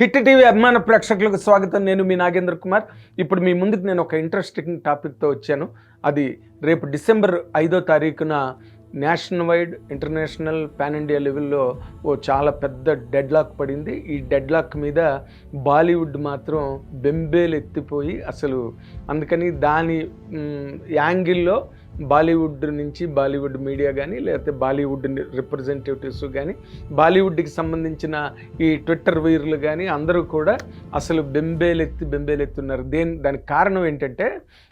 Hit TV అభిమాన ప్రేక్షకులకు స్వాగతం. నేను మీ నాగేంద్ర కుమార్. ఇప్పుడు మీ ముందుకు నేను ఒక ఇంట్రెస్టింగ్ టాపిక్తో వచ్చాను. అది రేపు డిసెంబర్ ఐదో తారీఖున national wide international pan India లెవెల్లో ఓ చాలా పెద్ద డెడ్ లాక్ పడింది. ఈ డెడ్ లాక్ మీద బాలీవుడ్ మాత్రం బెంబేలు ఎత్తిపోయి అసలు అందుకని దాని యాంగిల్లో బాలీవుడ్ నుంచి బాలీవుడ్ మీడియా కానీ లేకపోతే బాలీవుడ్ రిప్రజెంటేటివ్స్ కానీ బాలీవుడ్కి సంబంధించిన ఈ ట్విట్టర్ వీరులు కానీ అందరూ కూడా అసలు బెంబేలెత్తి బెంబేలెత్తున్నారు. దేని దానికి కారణం ఏంటంటే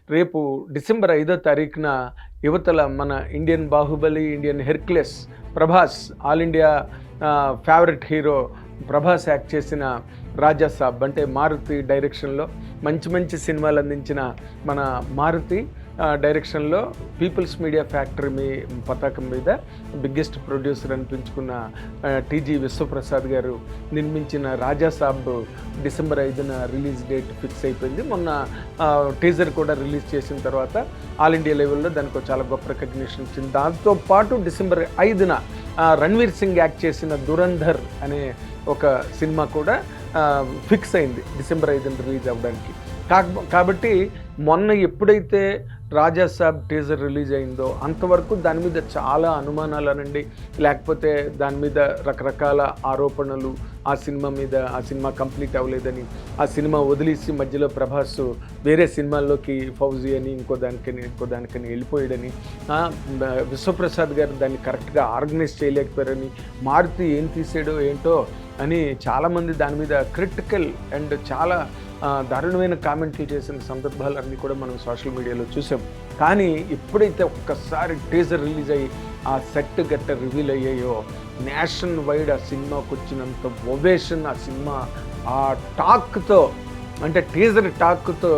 రేపు డిసెంబర్ ఐదో తారీఖున యువతల మన Indian Baahubali Indian Hercules Prabhas all India favourite hero Prabhas act చేసిన రాజా సాబ్ అంటే మారుతి డైరెక్షన్లో మంచి మంచి సినిమాలు అందించిన మన మారుతి డైరెక్షన్లో పీపుల్స్ మీడియా ఫ్యాక్టరీ మీ పతాకం మీద బిగ్గెస్ట్ ప్రొడ్యూసర్ అనిపించుకున్న టీజీ విశ్వప్రసాద్ గారు నిర్మించిన రాజాసాబ్ డిసెంబర్ ఐదున రిలీజ్ డేట్ ఫిక్స్ అయిపోయింది. మొన్న టీజర్ కూడా రిలీజ్ చేసిన తర్వాత ఆల్ ఇండియా లెవెల్లో దానికి ఒక చాలా గొప్ప రికగ్నిషన్ వచ్చింది. దాంతోపాటు డిసెంబర్ ఐదున రణ్వీర్ సింగ్ యాక్ట్ చేసిన దురంధర్ అనే ఒక సినిమా కూడా ఫిక్స్ అయింది డిసెంబర్ ఐదున రిలీజ్ అవ్వడానికి. కాక కాబట్టి మొన్న ఎప్పుడైతే రాజా సాబ్ టీజర్ రిలీజ్ అయిందో అంతవరకు దాని మీద చాలా అనుమానాలు అనండి లేకపోతే దాని మీద రకరకాల ఆరోపణలు ఆ సినిమా మీద ఆ సినిమా కంప్లీట్ అవ్వలేదని ఆ సినిమా వదిలేసి మధ్యలో ప్రభాస్ వేరే సినిమాల్లోకి ఫౌజీ అని ఇంకో దానికని ఇంకో దానికని వెళ్ళిపోయాడని విశ్వప్రసాద్ గారు దాన్ని కరెక్ట్గా ఆర్గనైజ్ చేయలేకపోయారని మారుతి ఏం తీసాడో ఏంటో అని చాలామంది దాని మీద క్రిటికల్ అండ్ చాలా దారుణమైన కామెంట్లు చేసిన సందర్భాలన్నీ కూడా మనం సోషల్ మీడియాలో చూసాం. కానీ ఎప్పుడైతే ఒక్కసారి టీజర్ రిలీజ్ అయ్యి ఆ సెట్ గట్ట రివీల్ అయ్యాయో నేషన్ వైడ్ ఆ సినిమాకు వచ్చినంత ఒవేషన్ ఆ సినిమా ఆ టాక్తో అంటే టీజర్ టాక్తో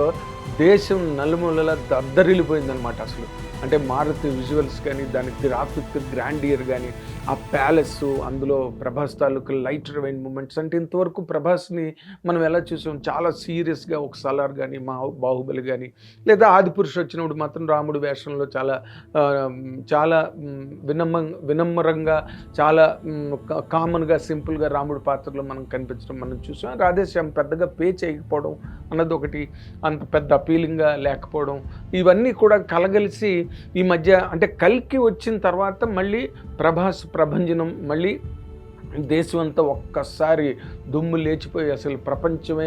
దేశం నలుమూలలా దద్దరిల్లిపోయిందనమాట అసలు. అంటే మారుతి విజువల్స్ కానీ దాని గ్రాఫిక్ గ్రాండియర్ కానీ ఆ ప్యాలెస్ అందులో ప్రభాస్ తాలూకు లైట్ రివైన్ మూమెంట్స్ అంటే ఇంతవరకు ప్రభాస్ని మనం ఎలా చూసాం? చాలా సీరియస్గా ఒక సలార్ కానీ మా బాహుబలి కానీ లేదా ఆదిపురుషు వచ్చినప్పుడు మాత్రం రాముడు వేషంలో చాలా చాలా వినమ్మ వినమ్రంగా చాలా కామన్గా సింపుల్గా రాముడి పాత్రలో మనం కనిపించడం మనం చూసాం. రాధేశ్యామ్ పెద్దగా పే చేయకపోవడం అన్నది ఒకటి. అంత పెద్ద అపీలింగ్గా లేకపోవడం ఇవన్నీ కూడా కలగలిసి ఈ మధ్య అంటే కల్కి వచ్చిన తర్వాత మళ్ళీ ప్రభాస్ ప్రభంజనం మళ్ళీ దేశం అంతా ఒక్కసారి దుమ్ము లేచిపోయి అసలు ప్రపంచమే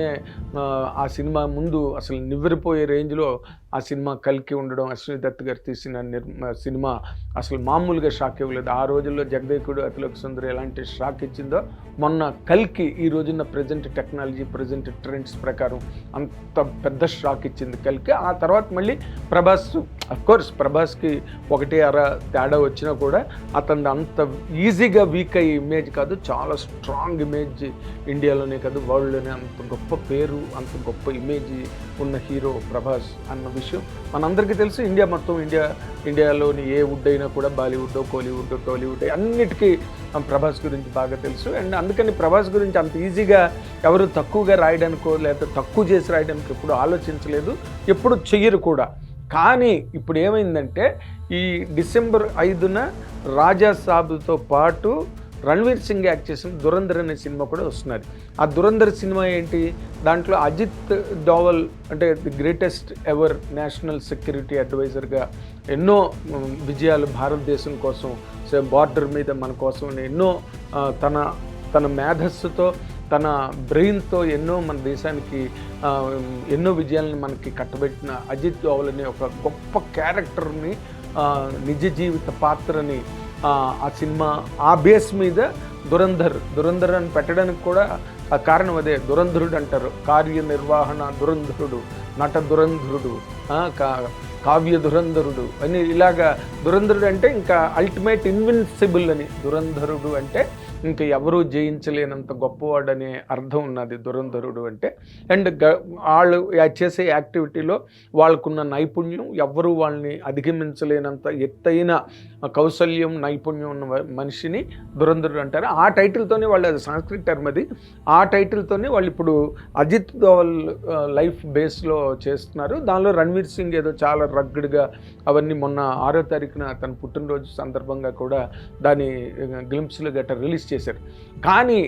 ఆ, సినిమా ముందు అసలు నివ్వరిపోయే రేంజ్లో ఆ సినిమా కలికి ఉండడం అశ్విని దత్ గారు తీసిన నిర్మ సినిమా అసలు మామూలుగా షాక్ ఇవ్వలేదు. ఆ రోజుల్లో జగదేకుడు అతిలోక సుందరి ఎలాంటి షాక్ ఇచ్చిందో మొన్న కల్కి ఈ రోజున్న ప్రజెంట్ టెక్నాలజీ ప్రజెంట్ ట్రెండ్స్ ప్రకారం అంత పెద్ద షాక్ ఇచ్చింది కల్కి. ఆ తర్వాత మళ్ళీ ప్రభాస్ కోర్స్ ప్రభాస్కి ఒకటి అర తేడా వచ్చినా కూడా అతను అంత ఈజీగా వీక్ అయ్యే ఇమేజ్ కాదు. చాలా స్ట్రాంగ్ ఇమేజ్ ఇండియాలోనే కాదు వరల్డ్లోనే అంత గొప్ప పేరు అంత గొప్ప ఇమేజ్ ఉన్న హీరో ప్రభాస్ అన్న విషయం మనందరికీ తెలుసు ఇండియా మొత్తం ఇండియా ఇండియాలోని ఏ వుడ్ అయినా కూడా బాలీవుడ్ కోలీవుడ్ టాలీవుడ్ అన్నిటికీ ప్రభాస్ గురించి బాగా తెలుసు. అండ్ అందుకని ప్రభాస్ గురించి అంత ఈజీగా ఎవరు తక్కువగా రాయడానికో లేకపోతే తక్కువ చేసి రాయడానికి ఎప్పుడు ఆలోచించలేదు ఎప్పుడు చెయ్యరు కూడా. కానీ ఇప్పుడు ఏమైందంటే ఈ డిసెంబర్ ఐదున రాజా సాబ్తో పాటు రణ్వీర్ సింగ్ యాక్ట్ చేసిన దురంధర్ అనే సినిమా కూడా వస్తున్నది. ఆ దురంధర్ సినిమా ఏంటి? దాంట్లో అజిత్ డోవల్ అంటే the greatest ever national security అడ్వైజర్గా ఎన్నో విజయాలు భారతదేశం కోసం బార్డర్ మీద మన కోసం ఎన్నో తన తన మేధస్సుతో తన బ్రెయిన్తో ఎన్నో మన దేశానికి ఎన్నో విజయాలను మనకి కట్టబెట్టిన అజిత్ దోవల్ అనే ఒక గొప్ప క్యారెక్టర్ని నిజ జీవిత పాత్రని ఆ, సినిమా ఆ బేస్ మీద దురంధర్ దురంధర్ అని పెట్టడానికి కూడా ఆ కారణం అదే దురంధరుడు అంటారు. కార్యనిర్వహణ దురంధరుడు నట దురంధరుడు కా- కావ్య దురంధరుడు అని ఇలాగా దురంధరుడు అంటే ఇంకా అల్టిమేట్ ఇన్విన్సిబుల్ అని. దురంధరుడు అంటే ఇంకా ఎవరూ జయించలేనంత గొప్పవాడనే అర్థం ఉన్నది దురంధరుడు అంటే. అండ్ గ- వాళ్ళు చేసే యాక్టివిటీలో వాళ్ళకున్న నైపుణ్యం ఎవ్వరూ వాళ్ళని అధిగమించలేనంత ఎత్తైన కౌశల్యం నైపుణ్యం ఉన్న మనిషిని దురంధరుడు అంటారు. ఆ టైటిల్తోనే వాళ్ళు అది సంస్కృత్ టర్మ్ అది. ఆ టైటిల్తోనే వాళ్ళు ఇప్పుడు అజిత్ దోవల్ లైఫ్ బేస్లో చేస్తున్నారు. దానిలో రణ్వీర్ సింగ్ ఏదో చాలా రగ్గడ్గా అవన్నీ మొన్న ఆరో తారీఖున తన పుట్టినరోజు సందర్భంగా కూడా దాని గ్లింప్స్లు గట్రా రిలీజ్ చేశారు. కానీ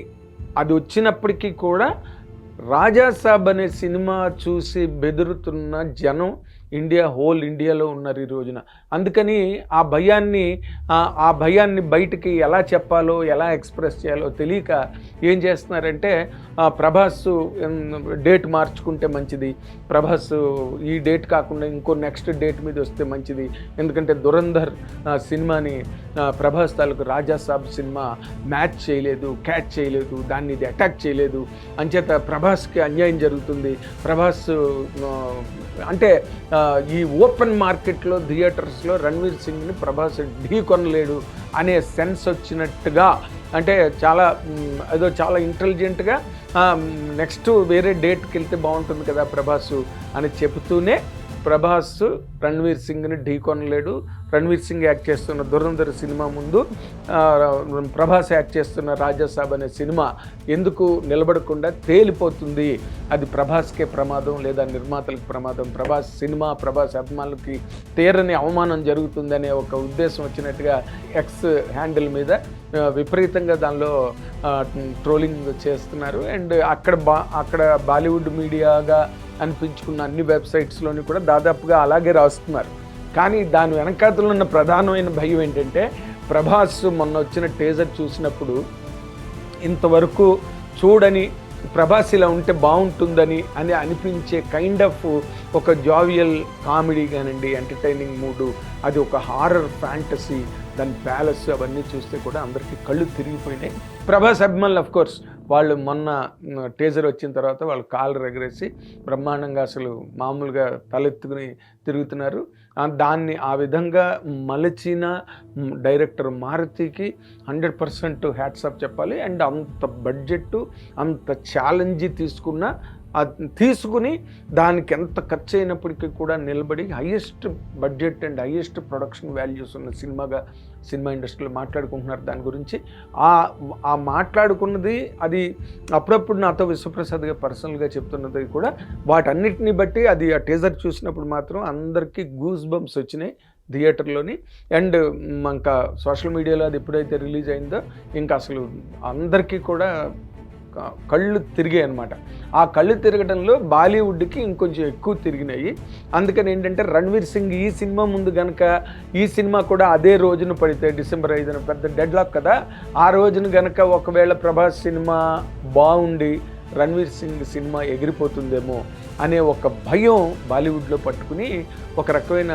అది వచ్చినప్పటికీ కూడా రాజాసాబ్ అనే సినిమా చూసి బెదురుతున్న జనం ఇండియా హోల్ ఇండియాలో ఉన్నారు ఈ రోజున. అందుకని ఆ భయాన్ని ఆ- భయాన్ని బయటికి ఎలా చెప్పాలో ఎలా ఎక్స్ప్రెస్ చేయాలో తెలియక ఏం చేస్తున్నారంటే ప్రభాస్ డేట్ మార్చుకుంటే మంచిది. ప్రభాస్ ఈ డేట్ కాకుండా ఇంకో నెక్స్ట్ డేట్ మీద వస్తే మంచిది. ఎందుకంటే దురంధర్ సినిమాని ప్రభాస్ తాలూకు రాజాసాబ్ సినిమా మ్యాచ్ చేయలేదు క్యాచ్ చేయలేదు దాన్ని ఇది అటాక్ చేయలేదు. అంచేత ప్రభాస్కి అన్యాయం జరుగుతుంది. ప్రభాస్ అంటే ఈ ఓపెన్ మార్కెట్లో థియేటర్స్ థియేటర్స్లో రణ్వీర్ సింగ్ని ప్రభాస్ ఢీ కొనలేడు అనే సెన్స్ వచ్చినట్టుగా అంటే చాలా ఏదో చాలా ఇంటెలిజెంట్గా నెక్స్ట్ వేరే డేట్కి వెళ్తే బాగుంటుంది కదా ప్రభాస్ అని చెబుతూనే ప్రభాస్ రణ్వీర్ సింగ్ని ఢీ కొనలేడు. రణ్వీర్ సింగ్ యాక్ట్ చేస్తున్న దురంధర్ సినిమా ముందు ప్రభాస్ యాక్ట్ చేస్తున్న రాజాసాబ్ అనే సినిమా ఎందుకు నిలబడకుండా తేలిపోతుంది? అది ప్రభాస్కే ప్రమాదం లేదా నిర్మాతలకు ప్రమాదం? ప్రభాస్ సినిమా ప్రభాస్ అభిమానులకి తీరని అవమానం జరుగుతుందనే ఒక ఉద్దేశం వచ్చినట్టుగా ఎక్స్ హ్యాండిల్ మీద విపరీతంగా దానిలో ట్రోలింగ్ చేస్తున్నారు. అండ్ అక్కడ బా అక్కడ బాలీవుడ్ మీడియాగా అనిపించుకున్న అన్ని వెబ్సైట్స్లోని కూడా దాదాపుగా అలాగే రాస్తున్నారు. కానీ దాని వెనకాతలో ఉన్న ప్రధానమైన భయం ఏంటంటే ప్రభాస్ మొన్న వచ్చిన టేజర్ చూసినప్పుడు ఇంతవరకు చూడని ప్రభాస్ ఇలా ఉంటే బాగుంటుందని అని అనిపించే కైండ్ ఆఫ్ ఒక జావియల్ కామెడీ కానివ్వండి ఎంటర్టైనింగ్ మూడు అది ఒక హారర్ ఫ్యాంటసీ దాని ప్యాలెస్ అవన్నీ చూస్తే కూడా అందరికీ కళ్ళు తిరిగిపోయినాయి. ప్రభాస్ అభిమానులు అఫ్ కోర్స్ వాళ్ళు మొన్న టేజర్ వచ్చిన తర్వాత వాళ్ళు కాళ్ళు ఎగరేసి బ్రహ్మాండంగా అసలు మామూలుగా తలెత్తుకుని తిరుగుతున్నారు. దాన్ని ఆ విధంగా మలచిన డైరెక్టర్ మారుతికి హండ్రెడ్ పర్సెంట్ హ్యాట్సాప్ చెప్పాలి. అండ్ అంత బడ్జెట్ అంత ఛాలెంజ్ తీసుకున్న అది తీసుకుని దానికి ఎంత ఖర్చు అయినప్పటికీ కూడా నిలబడి highest budget and highest production values ఉన్న సినిమాగా సినిమా ఇండస్ట్రీలో మాట్లాడుకుంటున్నారు దాని గురించి. ఆ ఆ మాట్లాడుకున్నది అది అప్పుడప్పుడు నాతో విశ్వప్రసాద్గా పర్సనల్గా చెప్తున్నది కూడా వాటన్నిటిని బట్టి అది ఆ టీజర్ చూసినప్పుడు మాత్రం అందరికీ గూస్ బంప్స్ వచ్చినాయి థియేటర్లోని. అండ్ ఇంకా సోషల్ మీడియాలో అది ఎప్పుడైతే రిలీజ్ అయిందో ఇంకా అసలు అందరికీ కూడా కళ్ళు తిరిగాయి అనమాట ఆ కళ్ళు తిరగడంలో బాలీవుడ్కి ఇంకొంచెం ఎక్కువ తిరిగినాయి. అందుకని ఏంటంటే రణ్వీర్ సింగ్ ఈ సినిమా ముందు గనక ఈ సినిమా కూడా అదే రోజున పడితే డిసెంబర్ ఐదున పెద్ద డెడ్ లాక్ కదా ఆ రోజున గనక ఒకవేళ ప్రభాస్ సినిమా బాగుండి రణ్వీర్ సింగ్ సినిమా ఎగిరిపోతుందేమో అనే ఒక భయం బాలీవుడ్లో పట్టుకుని ఒక రకమైన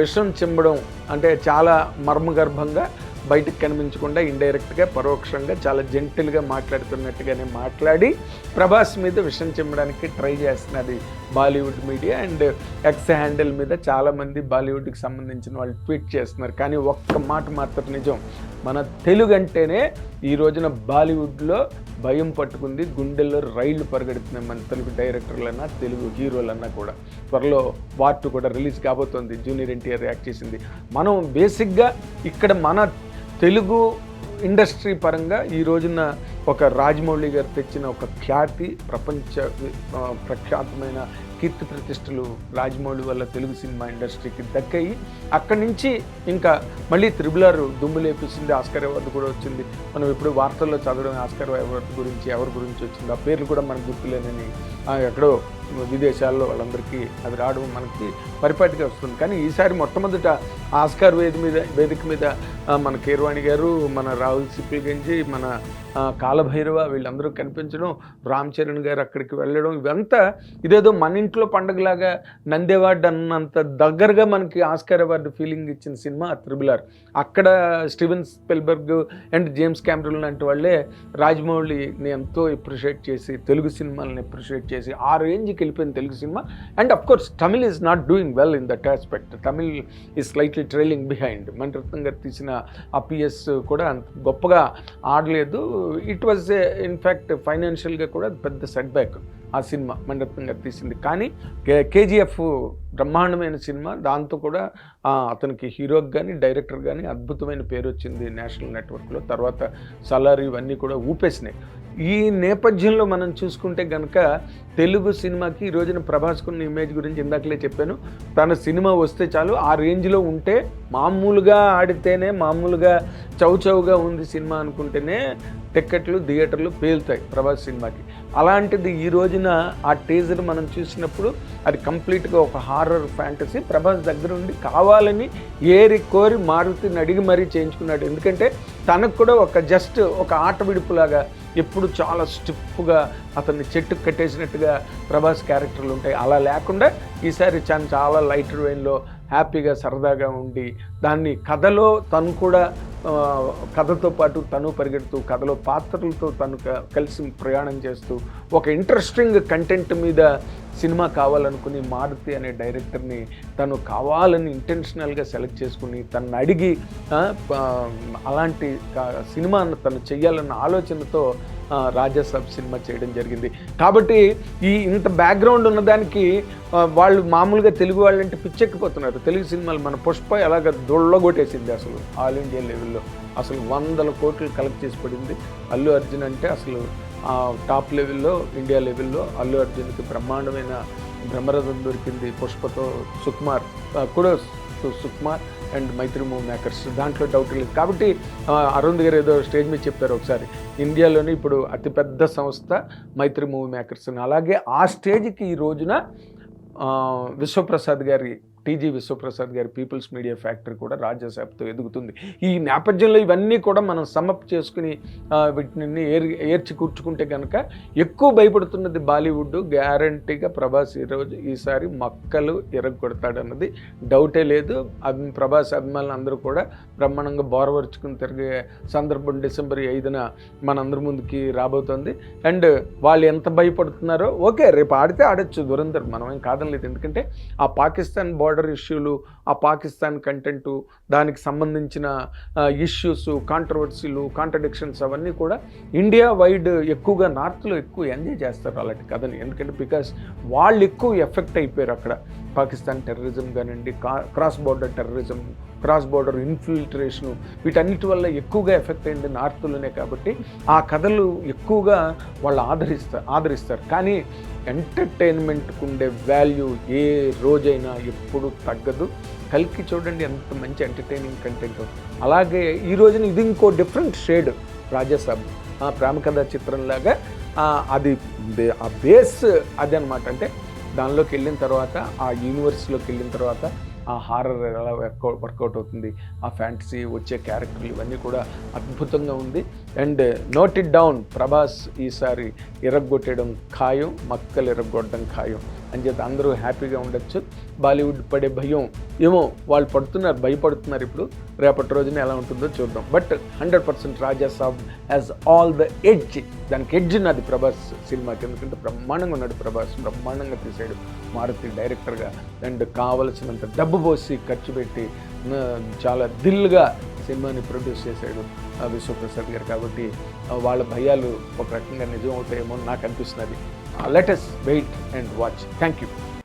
విషం చెంబడం అంటే చాలా మర్మగర్భంగా బయటకు కనిపించకుండా ఇండైరెక్ట్గా పరోక్షంగా చాలా జెంటిల్గా మాట్లాడుతున్నట్టుగానే మాట్లాడి ప్రభాస్ మీద విషం చెప్పడానికి ట్రై చేస్తున్నది Bollywood media and X handle మీద చాలామంది బాలీవుడ్కి సంబంధించిన వాళ్ళు ట్వీట్ చేస్తున్నారు. కానీ ఒక్క మాట మాత్రం నిజం మన తెలుగు అంటేనే ఈ రోజున బాలీవుడ్లో భయం పట్టుకుంది గుండెల్లో రైళ్ళు పరిగెడుతున్నాయి మన తెలుగు డైరెక్టర్లన్నా తెలుగు హీరోలన్నా కూడా. త్వరలో వార్టు కూడా రిలీజ్ కాబోతోంది. జూనియర్ ఎన్టీఆర్ యాక్ట్ చేసింది. మనం బేసిక్గా ఇక్కడ మన తెలుగు ఇండస్ట్రీ పరంగా ఈ రోజున ఒక రాజమౌళి గారు తెచ్చిన ఒక ఖ్యాతి ప్రపంచ ప్రఖ్యాతమైన కీర్తి ప్రతిష్టలు రాజమౌళి వల్ల తెలుగు సినిమా ఇండస్ట్రీకి దక్కాయి. అక్కడి నుంచి ఇంకా మళ్ళీ త్రిబులార్ దుమ్ము లేపేసింది ఆస్కార్ అవార్డు కూడా వచ్చింది. మనం ఇప్పుడు వార్తల్లో చదవడం ఆస్కార్ అవార్డు గురించి ఎవరి గురించి వచ్చింది ఆ పేర్లు కూడా మనకు గుర్తులేనని ఎక్కడో విదేశాల్లో వాళ్ళందరికీ అది రావడం మనకి పరిపాటిగా వస్తుంది. కానీ ఈసారి మొట్టమొదట ఆస్కార్ వేది మీద వేదిక మీద మన కీరవాణి గారు మన రాహుల్ సిప్పిల్గంజి మన కాలభైరవ వీళ్ళందరూ కనిపించడం రామ్ చరణ్ గారు అక్కడికి వెళ్ళడం ఇవంతా ఇదేదో మన ఇంట్లో పండగలాగా నందేవాడ్ అన్నంత దగ్గరగా మనకి ఆస్కార్ అవార్డు ఫీలింగ్ ఇచ్చిన సినిమా త్రిబులార్. అక్కడ Steven Spielberg and James Cameron లాంటి వాళ్ళే రాజమౌళిని ఎంతో అప్రిషియేట్ చేసి తెలుగు సినిమాలను అప్రిషియేట్ చేసి ఆ రేంజ్కి వెళ్ళిపోయింది Telugu cinema. And of course Tamil is not doing well in that aspect Tamil is slightly trailing behind Maniratnam garu తీసిన ఆ పిఎస్ కూడా అంత గొప్పగా ఆడలేదు. ఇట్ వాజ్ ఇన్ఫ్యాక్ట్ ఫైనాన్షియల్గా కూడా పెద్ద సెట్ బ్యాక్ ఆ సినిమా మణిరత్నం గారు తీసింది. కానీ కేజీఎఫ్ బ్రహ్మాండమైన సినిమా. దాంతో కూడా అతనికి హీరోకి కానీ డైరెక్టర్ కానీ అద్భుతమైన పేరు వచ్చింది నేషనల్ నెట్వర్క్లో. తర్వాత సలార్ ఇవన్నీ కూడా ఊపేసినాయి. ఈ నేపథ్యంలో మనం చూసుకుంటే కనుక తెలుగు సినిమాకి ఈ రోజున ప్రభాస్కున్న ఇమేజ్ గురించి ఇందాకలే చెప్పాను. తన సినిమా వస్తే చాలు ఆ రేంజ్లో ఉంటే మామూలుగా ఆడితేనే మామూలుగా చౌచౌగా ఉంది సినిమా అనుకుంటేనే టిక్కెట్లు థియేటర్లు పేలుతాయి ప్రభాస్ సినిమాకి. అలాంటిది ఈ రోజున ఆ టీజర్ మనం చూసినప్పుడు అది కంప్లీట్గా ఒక హారర్ ఫ్యాంటసీ ప్రభాస్ దగ్గర ఉండి కావాలని ఏరి కోరి మారుతిని అడిగి మరీ చేయించుకున్నాడు. ఎందుకంటే తనకు కూడా ఒక జస్ట్ ఒక ఆట విడుపులాగా ఎప్పుడు చాలా స్టిఫ్గా అతన్ని చెట్టు కట్టేసినట్టుగా ప్రభాస్ క్యారెక్టర్లు ఉంటాయి. అలా లేకుండా ఈసారి చాలా చాలా లైట్ వెయిన్లో హ్యాపీగా సరదాగా ఉండి దాన్ని కథలో తను కూడా కథతో పాటు తను పరిగెడుతూ కథలో పాత్రలతో తను క- కలిసి ప్రయాణం చేస్తూ ఒక ఇంట్రెస్టింగ్ కంటెంట్ మీద సినిమా కావాలనుకుని మారుతి అనే డైరెక్టర్ని తను కావాలని ఇంటెన్షనల్గా సెలెక్ట్ చేసుకుని తను అడిగి అలాంటి సినిమాను తను చేయాలన్న ఆలోచనతో ఆ, సినిమా చేయడం జరిగింది. కాబట్టి ఈ ఇంత బ్యాక్గ్రౌండ్ ఉన్నదానికి వాళ్ళు మామూలుగా తెలుగు వాళ్ళంటే పిచ్చెక్కిపోతున్నారు. తెలుగు సినిమాలు మన పుష్ప ఎలాగ దొళ్ళగొట్టేసింది అసలు ఆల్ ఇండియా లెవెల్లో. అసలు వందల కోట్లు కలెక్ట్ చేసి పడింది. అల్లు అర్జున్ అంటే అసలు టాప్ లెవెల్లో ఇండియా లెవెల్లో అల్లు అర్జున్కి బ్రహ్మాండమైన బ్రహ్మరథం దొరికింది పుష్పతో సుకుమార్. కూడా Sukumar. And Mythri movie makers. దాంట్లో డౌట్ లేదు. కాబట్టి అరుణ్ గారు ఏదో స్టేజ్ మీద చెప్పారు ఒకసారి. ఇండియాలోనే ఇప్పుడు అతిపెద్ద సంస్థ మైత్రి మూవీ మేకర్స్. అలాగే ఆ స్టేజ్కి ఈ రోజున విశ్వప్రసాద్ గారి టీజీ విశ్వప్రసాద్ గారి పీపుల్స్ మీడియా ఫ్యాక్టరీ కూడా రాజ్యసభతో ఎదుగుతుంది. ఈ నేపథ్యంలో ఇవన్నీ కూడా మనం సమప్ చేసుకుని వీటిని ఏర్ ఏర్చి కూర్చుకుంటే కనుక ఎక్కువ భయపడుతున్నది బాలీవుడ్. గ్యారంటీగా ప్రభాస్ ఈరోజు ఈసారి మక్కలు ఎరగొడతాడన్నది డౌటే లేదు. అభి ప్రభాస్ అభిమానులు అందరూ కూడా బ్రహ్మాండంగా బోరవరుచుకుని తిరిగే సందర్భం డిసెంబర్ ఐదున మనందరి ముందుకి రాబోతోంది. అండ్ వాళ్ళు ఎంత భయపడుతున్నారో ఓకే రేపు ఆడితే ఆడొచ్చు. దురందర్ మనం ఏం కాదనలేదు. ఎందుకంటే ఆ పాకిస్తాన్ బోర్డర్ ఇష్యూలు ఆ పాకిస్తాన్ కంటెంటు దానికి సంబంధించిన ఇష్యూస్ కాంట్రవర్సీలు కాంట్రడిక్షన్స్ అవన్నీ కూడా ఇండియా వైడ్ ఎక్కువగా నార్త్లో ఎక్కువ ఎంజాయ్ చేస్తారు అలాంటి కథని. ఎందుకంటే బికాస్ వాళ్ళు ఎక్కువ ఎఫెక్ట్ అయిపోయారు అక్కడ. పాకిస్తాన్ టెర్రరిజం కానివ్వండి cross border terrorism cross border infiltration వీటన్నిటి వల్ల ఎక్కువగా ఎఫెక్ట్ అయింది నార్త్లోనే కాబట్టి ఆ కథలు ఎక్కువగా వాళ్ళు ఆదరిస్తారు ఆదరిస్తారు. కానీ ఎంటర్టైన్మెంట్కి ఉండే వాల్యూ ఏ రోజైనా ఎప్పుడు తగ్గదు. కలికి చూడండి ఎంత మంచి ఎంటర్టైనింగ్ కంటెంట్. అలాగే ఈ రోజున ఇది ఇంకో డిఫరెంట్ షేడ్ రాజాసాబ్. ఆ ప్రేమ చిత్రంలాగా అది ఆ బేస్ అది అనమాట అంటే దానిలోకి వెళ్ళిన తర్వాత ఆ యూనివర్స్లోకి వెళ్ళిన తర్వాత ఆ హారర్ ఎలా వర్కౌట్ అవుతుంది ఆ ఫ్యాంటసీ వచ్చే క్యారెక్టర్లు ఇవన్నీ కూడా అద్భుతంగా ఉంది. And note it down Prabhas ఈసారి ఇరగ్గొట్టడం ఖాయం మక్కలు ఇరగ్గొట్టడం ఖాయం. అని చెప్పి అందరూ హ్యాపీగా ఉండొచ్చు. బాలీవుడ్ పడే భయం ఏమో వాళ్ళు పడుతున్నారు భయపడుతున్నారు ఇప్పుడు. రేపటి రోజున ఎలా ఉంటుందో చూద్దాం. But hundred percent Raja Saab has all the edge దానికి ఎడ్జ్ ఉన్నది ప్రభాస్ సినిమాకి. ఎందుకంటే బ్రహ్మాండంగా ఉన్నాడు ప్రభాస్. బ్రహ్మాండంగా తీసాడు మారుతి డైరెక్టర్గా అండ్ కావలసినంత డబ్బు పోసి ఖర్చు పెట్టి చాలా దిల్గా సినిమాని ప్రొడ్యూస్ చేశాడు విశ్వప్రసాద్ గారు. కాబట్టి వాళ్ళ భయాలు ఒక రకంగా నిజం అవుతాయేమో నాకు అనిపిస్తున్నది. Latest wait and watch thank you